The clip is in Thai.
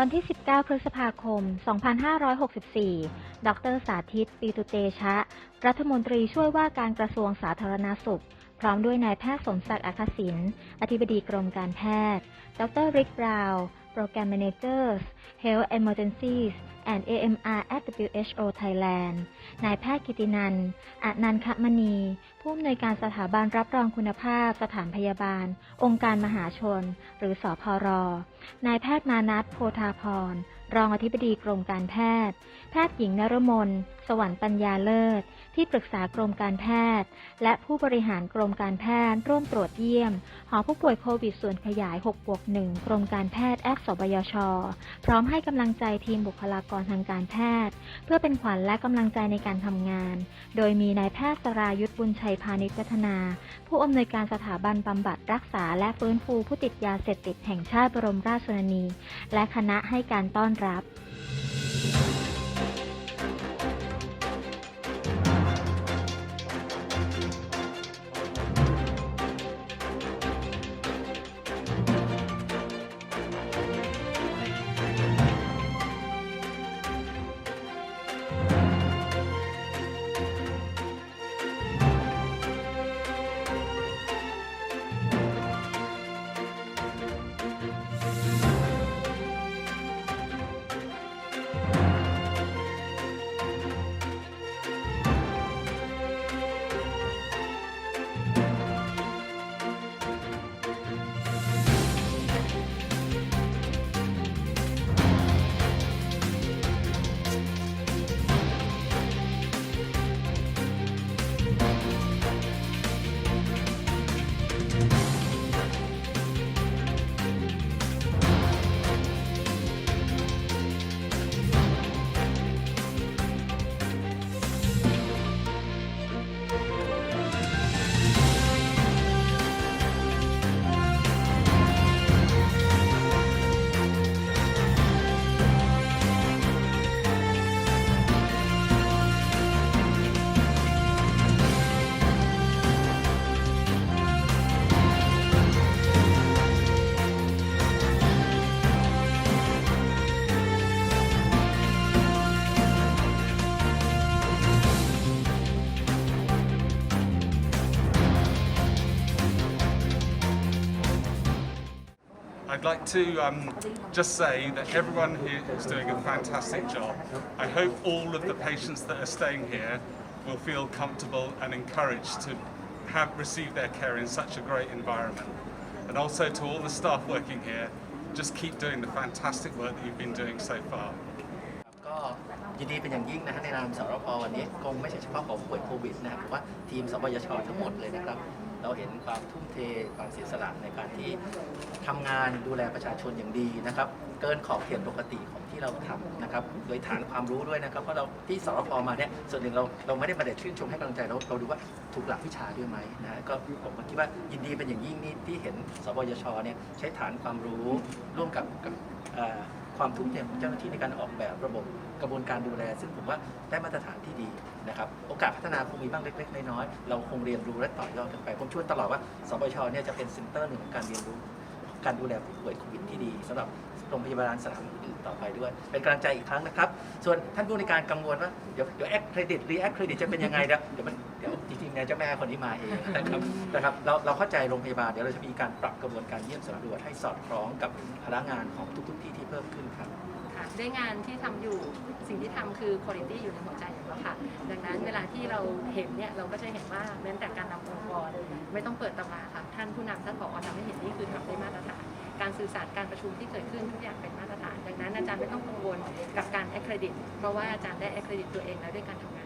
วันที่ 19 พฤษภาคม 2564 ดรสาธิต ปีตุเตชะ รัฐมนตรีช่วยว่าการกระทรวงสาธารณสุข พร้อมด้วยนายแพทย์สมศักดิ์อัคศิน อธิบดีกรมการแพทย์ ดรริกบราวน์ Program Managers Health Emergencies and AMR at WHO Thailand นายแพทย์กิตินันอานันทมณี ผู้อำนวยการสถาบันรับรองคุณภาพสถานพยาบาล องค์การมหาชน หรือสอพรนายแพทย์มานัทโพธาพร รองอธิบดีกรมการแพทย์ แพทย์หญิงนรมน สวรรค์ปัญญาเลิศ ที่ปรึกษากรมการแพทย์ และผู้บริหารกรมการแพทย์ ร่วมตรวจเยี่ยม หอผู้ป่วยโควิดส่วนขยาย6บวก1กรมการแพทย์แอสบยช พร้อมให้กำลังใจทีมบุคลากรทางการแพทย์ เพื่อเป็นขวัญและกำลังใจในการทำงาน โดยมีนายแพทย์สรายุทธบุญชัยพาณิชย์พัฒนา ผู้อำนวยการสถาบันบำบัดรักษา และฟื้นฟูผู้ติดยาเสพติดแห่งชาติบรมราชชนนี และคณะให้การต้อนรับ like to um, just say that everyone here is doing a fantastic job. I hope all of the patients that are staying here will feel comfortable and encouraged to have receive their care in such a great environment. And also to all the staff working here, just keep doing the fantastic work that you've been doing so far. ก็ยินดีเป็นอย่างยิ่งนะฮะในนามสรพวันนี้คงไม่ใช่เฉพาะของผู้ป่วยโควิดนะครับแต่ว่าทีมสปยชทั้งหมดเลยนะครับ เราเห็นความทุ่มเทความเสียสละในการที่ทำงานดูแลประชาชนอย่างดีนะครับ เกินขอบเขตปกติของที่เราทำนะครับ โดยฐานความรู้ด้วยนะครับเพราะเราที่สรพมาเนี่ยส่วนหนึ่งเราเราไม่ได้มาแต่ชื่นชมให้กำลังใจเราเราดูว่าถูกหลักวิชาด้วยไหมนะฮะก็ผมก็คิดว่ายินดีเป็นอย่างยิ่งนี่ที่เห็นสปยชเนี่ยใช้ฐานความรู้ร่วมกับกับเอ่อ ความทุ่มเทของเจ้าหน้าที่ในการออกแบบระบบกระบวนการดูแล ซึ่งผมว่าได้มาตรฐานที่ดีนะครับโอกาสพัฒนาคงมีบ้างเล็กๆน้อยๆเราคงเรียนรู้และต่อยอดกันไป ผมชวนตลอดว่าสบชเนี่ยจะเป็นเซ็นเตอร์หนึ่งของการเรียนรู้การดูแลผู้ป่วยโควิดที่ดีสำหรับโรงพยาบาลสนามอื่นๆต่อไปด้วย เป็นกำลังใจอีกครั้งนะครับ ส่วนท่านผู้ในการกังวลว่าเดี๋ยวเดี๋ยวแอคเครดิตรีแอคเครดิตจะเป็นยังไงเดี๋ยวเดี๋ยวมัน เนี่ยเจ้าแม่คนนี้มาเองนะครับนะครับเราเราเข้าใจโรงพยาบาลเดี๋ยวเราจะมีการปรับกระบวนการเยี่ยมสำรวจให้สอดคล้องกับพนักงานของทุก ๆ ที่ที่เพิ่มขึ้นครับ ค่ะด้วยงานที่ทำอยู่สิ่งที่ทำคือคุณภาพอยู่ในหัวใจอยู่แล้วค่ะ ดังนั้นเวลาที่เราเห็นเนี่ยเราก็จะเห็นว่าแม้แต่การนำองค์กรไม่ต้องเปิดตำราค่ะ ท่านผู้นำท่านผอทำให้เห็นนี่คือทำได้มาตรฐาน การสื่อสารการประชุมที่เกิดขึ้นทุกอย่างเป็นมาตรฐาน ดังนั้นอาจารย์ไม่ต้องกังวลกับการแอคเครดิตเพราะว่าอาจารย์ได้แอคเครดิตตัวเองแล้วด้วยการทำงาน